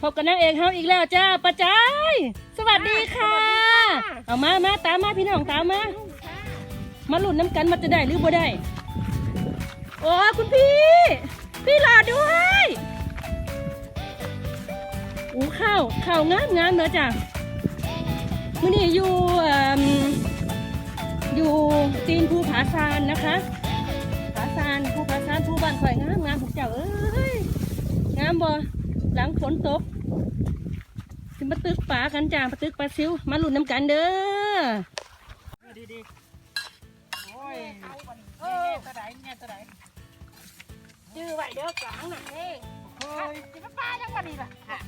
พบกับนางเอกเฮาอีกแล้วจ้าป้าจ้ายสวัสดีค่ะ เอามามาตามมาพี่น้องตามมา มาหลุดน้ำกันมาจะได้หรือบ่ได้ โอ้คุณพี่ พี่รอด้วยอู้ข้าวข้าวงามงามเนอะจ้ะมื่อนี้อยู่เอิ่มอยู่ตีนภูผาซานนะคะผาซานภูผาซานภูบ้านข่อยงามงามพวกเจ้าเอ้ยงามบ่ หลังฝนตกสิมาตึกปลากันจ้ามาตึกปลาซิวมาหลุดน้ำกันเด้อดีๆโอ้ยเออตะไดเนี่ยตะไดจื้อไว้เด้อกลางน่ะเฮ้โอ้ยจิบป้าจังวันนี้ล่ะค่ะ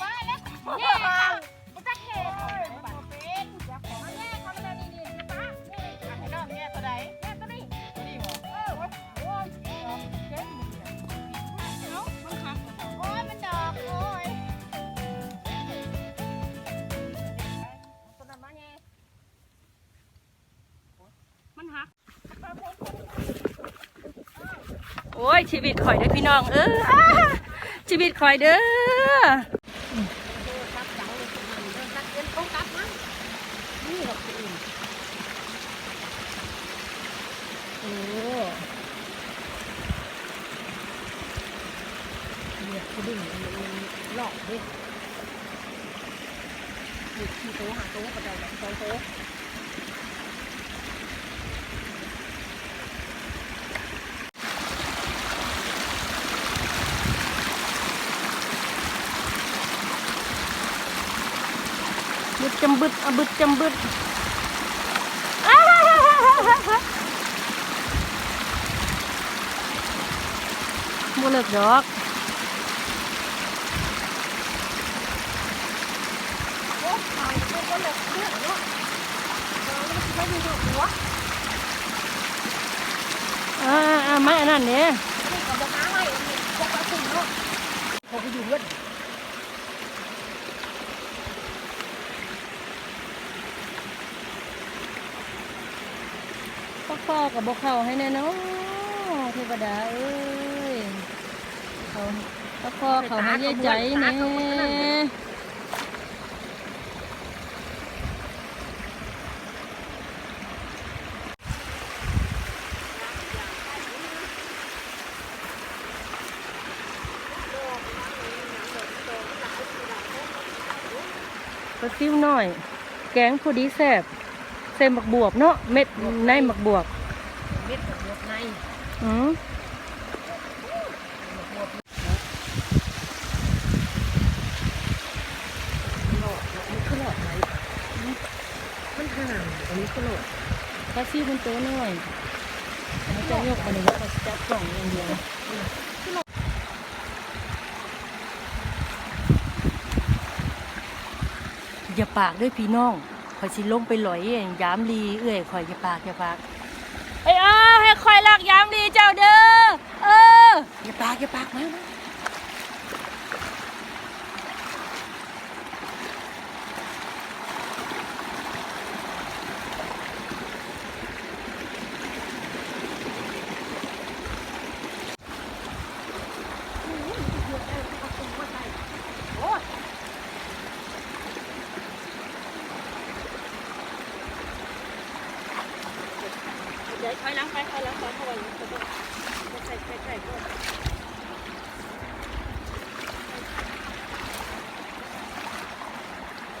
ป้าแล้วแย่เขา โอ้ยชีวิตข่อยเด้อพี่น้องเออชีวิตข่อยเด้อตักจังเลยตักเงินเขาตักมั้งนี่หรอกอื่นโอ้เนี่ยคือดึงมันหลอกดิมีขี้โตหาโตกระดาแบบสองโตบึ จำบึดอบึดจำบึดอ้าวบ่เลิกดอกโอ้ยตายโตก็เลยเลือดเนาะเราไม่ได้ดูหัวอ่ามาอันนั้นเนี่ยนี่ก็บอกน้าไว้นี่พวกกระสุนเนาะเขาไปอยู่เลือด พ่อกับบ่เข้าให้แน่เนอนเทวดาเอ้ยเขาพ่อพ่อเขาให้ยายใจเนี่ยปลาซิวหน่อย แกงพอดีแซ่บ ใส่หมักบวบเนาะเม็ดในหมักบวบเม็ดของในอืมหลอดมันคือหลอดไหมมันห่างอันนี้คือหลอดปลาซิวมันตัวน้อยมันจะยกอันนี้แล้วก็จับกล่องอย่างเดียวอย่าปากด้วยพี่น้อง ข่อยสิลงไปหลอยเองยามลีเอ้อยข่อยอย่าปากอย่าปากไอ้ยอ้าวให้ข่อยลักยามลีเจ้าเด้อเอออย่าปากอย่าปากมามา เดี๋ยวถอยหลังไปถอยหลังไปถอยหลังไปใส่ใส่ใส่ก่อน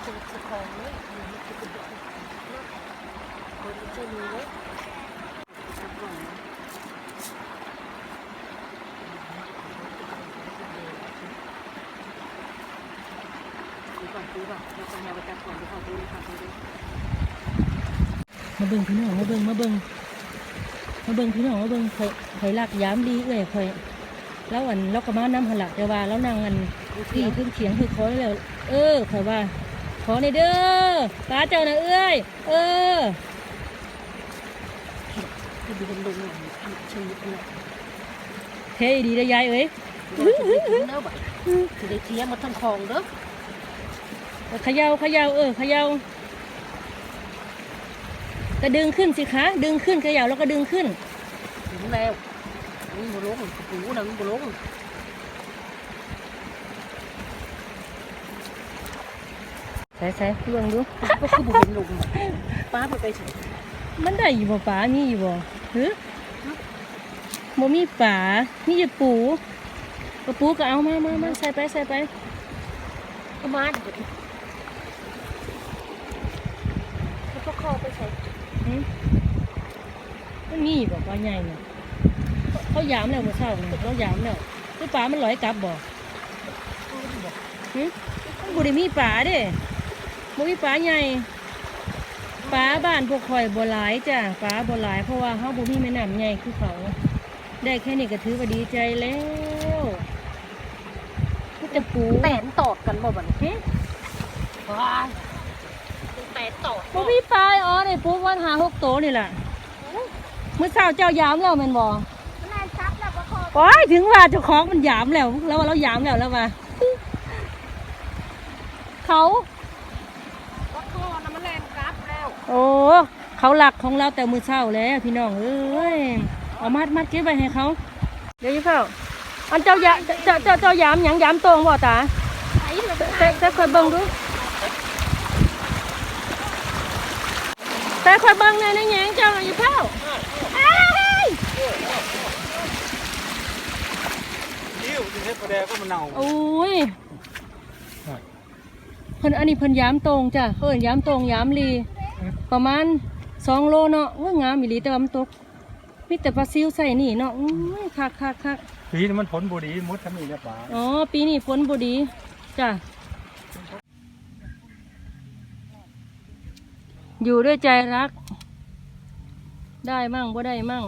จุดสุดของเลยคนจะ มีเลยมาเบิ่งพี่น้องมาเบิ่งมาเบิ่งมาเบิ่งพี่น้องมาเบิ่งข่อยข่อยลักยามดีเอ้ยข่อยแล้วอันเราก็มาน้ำหันลักแต่ว่าแล้วนางอันที่ขึ้นเขียงคือขอแล้ว เออข่อยว่า อในอยเด้อตาเจ้าน่ะเอ้ย เออที่ดูเป็นลงชีวิตเนี่ยเท่ดีเลยยายเอ้ยเนื้อแบบจะได้เทียมมาทั้งคลองเด้อเขย่าเขย่าเออเขย่าก็ดึงขึ้นสิคะ ดึงขึ้นเขย่าแล้วก็ดึงขึ้นถึงแล้วมันบุลงหูนะมันบุลง ใส่ใส่ลองดูก็คือบุเห็นลุงป้าไปไปเฉยมันได้อยู่บ่ป๋ามีอยู่บ่ฮึบ่มีป๋ามีแต่ปูกระปูก็เอามามามาใส่ไปใส่ไปก็มาเดี๋ยวแล้วก็คอไปใส่หึมันมีบ่ปลาใหญ่เนี่ยเขายามแล้วเมื่อเช้านี่เขายามแล้วคือป๋ามันลอยกลับบ่หึมันบ่ได้มีป๋าเด้ บ่มีป๋าใหญ่ป๋าบ้านพวกข่อยบ่หลายจ้ะป๋าบ่หลายเพราะว่าเฮาบ่มีแม่น้ำใหญ่คือเขา ได้แค่นี้ก็ถือว่าดีใจแล้วก็จะปูแตนตอดกันบ่บัดนี้หึว้ายแตนตอดบ่มีปลาอ๋อนี่ปูวันหาหกโตวนี่ล่ะเมื่อเช้าเจ้ายามแล้วแม่นบ่มันแรงซับแล้วก็คอโอ้ยถึงว่าเจ้าของมันยามแล้วแล้วว่าเรายามแล้วแล้วว่าเขา ก็คอนะมันแรงกราฟแล้ว โอ้เขาหลักของเราแต่มื้อเช้าแล้วพี่น้องเอ้ยเอามัดมัดเก็บไว้ให้เขา เดี๋ยวอยู่เข้าอันเจ้ายาเจ้าเจ้าเจ้ายามหยังยามตรงบ่ตาไอ้เลยแต่แต่คอยเบิ่งดูแต่คอยเบิ่งในในแหงเจ้าอยู่เท่าอ้ายดิ้วที่เฮ็ดประแดงก็มันเน่าโอ้ยเพิ่นอันนี้เพิ่นย้ำตรงจ้ะเพิ่นย้ำตรงย้ำลี ประมาณสองโลเนาะว่างามอีหลีแต่ว่ามันตกมีแต่ปลาซิวใส่นี่เนาะอุ้ยคักคักคักปีนี้มันผลบุรีมุดทำนี่เนี่ยป่าอ๋อปีนี้ฝนบ่ดีจ้ะอยู่ด้วยใจรัก ได้มั่งบ่ได้มั่ง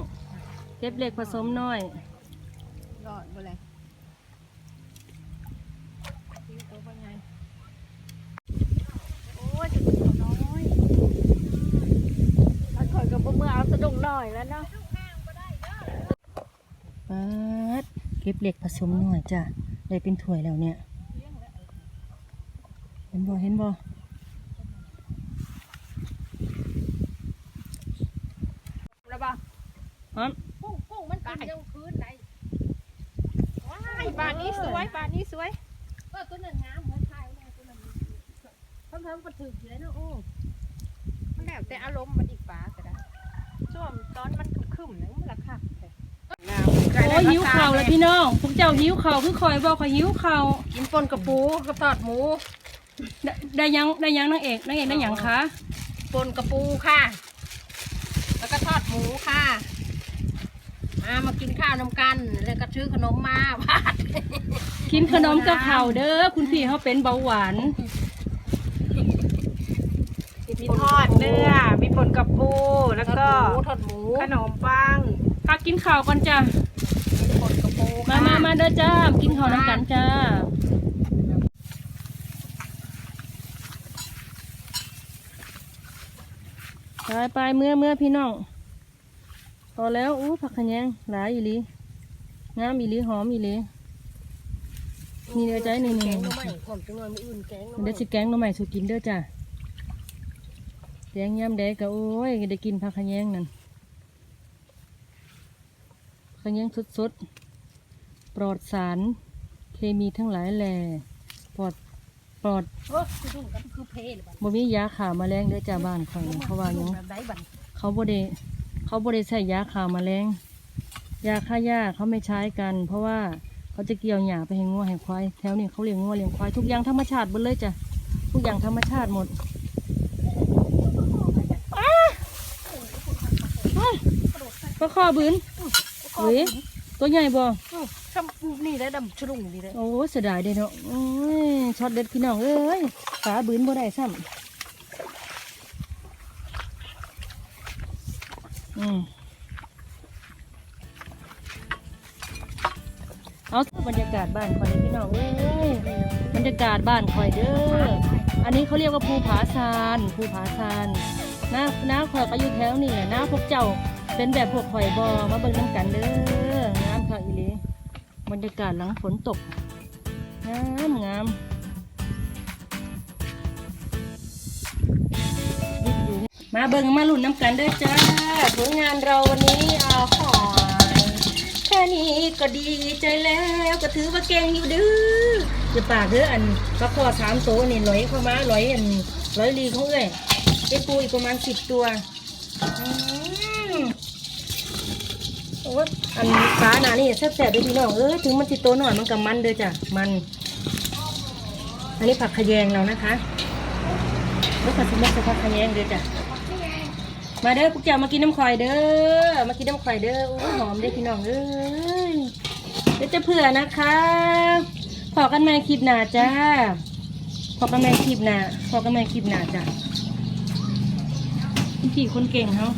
เก็บเล็กผสมน้อยรอดบ่เลยโอ้ยถึงน้อยถ้าคอยกับเมื่อเอาสะดุ้งหน่ อยแล้วเนาะปัดเก็บเล็กผสมน้อยจ้ะได้เป็นถ้วยแล้วเนี่ย เห็นบ่เห็นบ่แล้วป่ะฮอนกุ้งกุ้งมันกินยังคืนไหนว้ายบานนี้สวยบานนี้สวยเออตัวหนึ่งงามเหมือนชายเลยตัวหนึ่งเพิ่มเพิ่มก็ถืออยู่เลยเนาะโอ้มันแล้วแต่อารมณ์มันอีกฟ้า ก็ได้ช่วงตอนมันคึมๆนะมันละคักเลยงามโอ้ยหิวข่าวแล้วพี่น้องพวกเจ้าหิวข่าวคือคอยบอกคอยหิวข่าวกินปนกระปูกับทอดหมูได้ได้ยังได้ยังนางเอกนางเอกได้หยังคะปนกระปูค่ะ แล้วก็ทอดหมูค่ะมามากินข้าวน้ำกัน แล้วก็ซื้อขนมมาบาทกินขนมกับข่าวเด้อคุณพี่เขาเป็นเบาหวาน มีทอดเนื้อ มีผลกับปู แล้วก็ทอดหมูขนมปังพักกินข้าวก่อนจ้ะปนกระปูมามามาเด้อจ้า กินข้าวน้ำกันจ้าไปไปเมื่อเมื่อพี่น้องพอแล้วอู้ผักขะแยงหลายอีหลีงามอีหลีหอมอีหลีนี่เด้อจ้านี่แกนี่งหน่อไม้ผมจังเลยมืออื่นแกงหน่อไม้เดี๋ยวสิแกงหน้ำใหม่สุกินเด้อจ้า แกงยำแดงก็โอ้ยได้กินผักขะแยงนั่นขะแยงสดๆ ปลอดสาร เคมีทั้งหลายแหล่ปลอดปลอดเออคือดุ่งกันคือเพลเลยบัดบ่มียาขาแมลงเด้อจ้าบ้านข่อยนี่เพราว่าหยังแบบไหนบัดเขาบ่ได้เขาบ่ได้ใช้ยาขาแมลงยาฆ่าหญ้าเขาไม่ใช้กัน เพราะว่าเขาจะเกี่ยวหญ้าไปให้งัวให้ควายแถวนี้เขาเลี้ยงงัวเลี้ยงควายทุกอย่างธรรมชาติหมดเลยจ้ะทุกอย่างธรรมชาติหมดอ้าอ้า ปลาคอบืนเฮ้ยตัวใหญ่บ่ทำนี่ได้ดำชะลุงนี่ได้โอ้ยเสียดายเด้เนาะโอ้ยช็อตเด็ดพี่น้องเอ้ยปลาบืนบ่ได้ซ้ำอืมเอาบรรยากาศบ้านคอยเลยพี่น้องเอ้ยบรรยากาศบ้านคอยเด้ออันนี้เขาเรียกว่าภูผาซานภูผาซานห น้าหน้าคอยก็อยู่แถวนี่แหละหน้าพวกเจ้าเป็นแบบพวกข่อยบอมาเบิ่งน้ำกันเด้อ งามค่ะอีลีบรรยากาศหลังฝนตก งามงามมาเบิ่งมาลุ่นน้ำกันเด้อจ้าผลงานเราวันนี้เอาหอยแค่นี้ก็ดีใจแล้วก็ถือว่าเก่งอยู่เดื้อจะปากเด้ออันปลาคอสามโตัวนี่ร้อยเข้ามาร้อยอันร้อยลีเขาเอ้ย เป็นปูอีกประมาณสิบตัวอืมโอ้ยอันปลาหนานี่แซ่บๆเลยพี่น้องเออถึงมันติดตัวหน่อยมันกับมันเด้อจ้ะมัน อันนี้ผักขยงเรานะคะแล้วผัดซีมัสผักขยงเด้อจ้ะมาเด้อพวกเจ้ามากินน้ำข่อยเด้อมากินน้ำข่อยเด้อโอ้ยหอมเด้อพี่น้องเอ้ยเดี๋ยวจะเผื่อนะคะพอกันใหม่คลิปหน้าจ้าพอกันใหม่คลิปหน้าพอกันใหม่คลิปหน้าจ้า พี่คนเก่งเขา